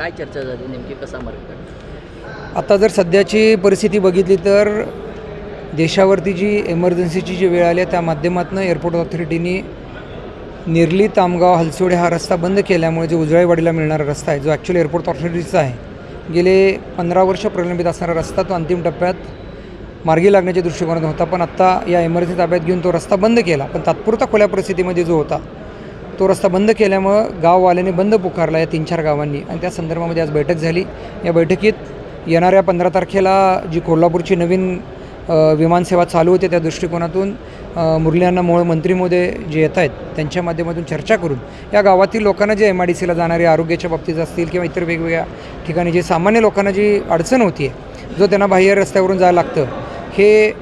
काय चर्चा झाली नेमकी? कसा मार्ग आता जर सध्याची परिस्थिती बघितली तर देशावरती जी एमर्जन्सीची जी वेळ आली आहे त्या माध्यमातून एअरपोर्ट ऑथॉरिटीनी निर्ली तामगाव हलसोडे हा रस्ता बंद केल्यामुळे जो उजळेवाडीला मिळणारा रस्ता आहे जो ॲक्च्युली एअरपोर्ट ऑथॉरिटीचा आहे गेले पंधरा वर्ष प्रलंबित असणारा रस्ता तो अंतिम टप्प्यात मार्गी लागण्याच्या दृष्टिकोनातून होता. पण आत्ता या इमर्जन्सी ताब्यात घेऊन तो रस्ता बंद केला. पण तात्पुरता खुल्या परिस्थितीमध्ये जो होता तो रस्ता बंद केल्यामुळं गाववाल्याने बंद पुकारला या तीन चार गावांनी. आणि त्या संदर्भामध्ये आज बैठक झाली. या बैठकीत येणाऱ्या पंधरा तारखेला जी कोल्हापूरची नवीन विमानसेवा चालू होते त्या दृष्टिकोनातून मुरलींना मूळ मंत्रीमध्ये मंत्री जे येत आहेत त्यांच्या माध्यमातून चर्चा करून या गावातील लोकांना जे एम आय डी सीला जाणारे आरोग्याच्या बाबतीत असतील किंवा इतर वेगवेगळ्या ठिकाणी जे सामान्य लोकांना जी अडचण होती आहे जो त्यांना बाह्य रस्त्यावरून जायला लागतं हे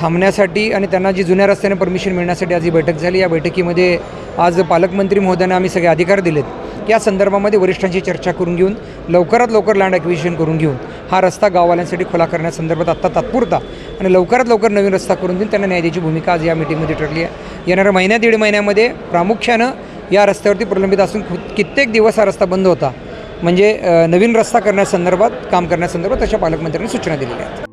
थांबण्यासाठी आणि त्यांना जी जुन्या रस्त्याने परमिशन मिळण्यासाठी आज ही बैठक झाली या बैठकीमध्ये आज पालकमंत्री महोदयांना आम्ही सगळे अधिकार दिलेत. या संदर्भामध्ये वरिष्ठांची चर्चा करून घेऊन लवकरात लवकर लँड ॲक्विजिशन करून घेऊन हा रस्ता गाववाल्यांसाठी खुला करण्यासंदर्भात आत्ता तात्पुरता आणि लवकरात लवकर नवीन रस्ता करून देऊन त्यांना न्याय द्यायची भूमिका आज या मिटिंगमध्ये ठरली आहे. येणाऱ्या महिन्या दीड महिन्यामध्ये प्रामुख्यानं या रस्त्यावरती प्रलंबित असून कित्येक दिवस हा रस्ता बंद होता. म्हणजे नवीन रस्ता करण्यासंदर्भात काम करण्यासंदर्भात अशा पालकमंत्र्यांनी सूचना दिलेल्या आहेत.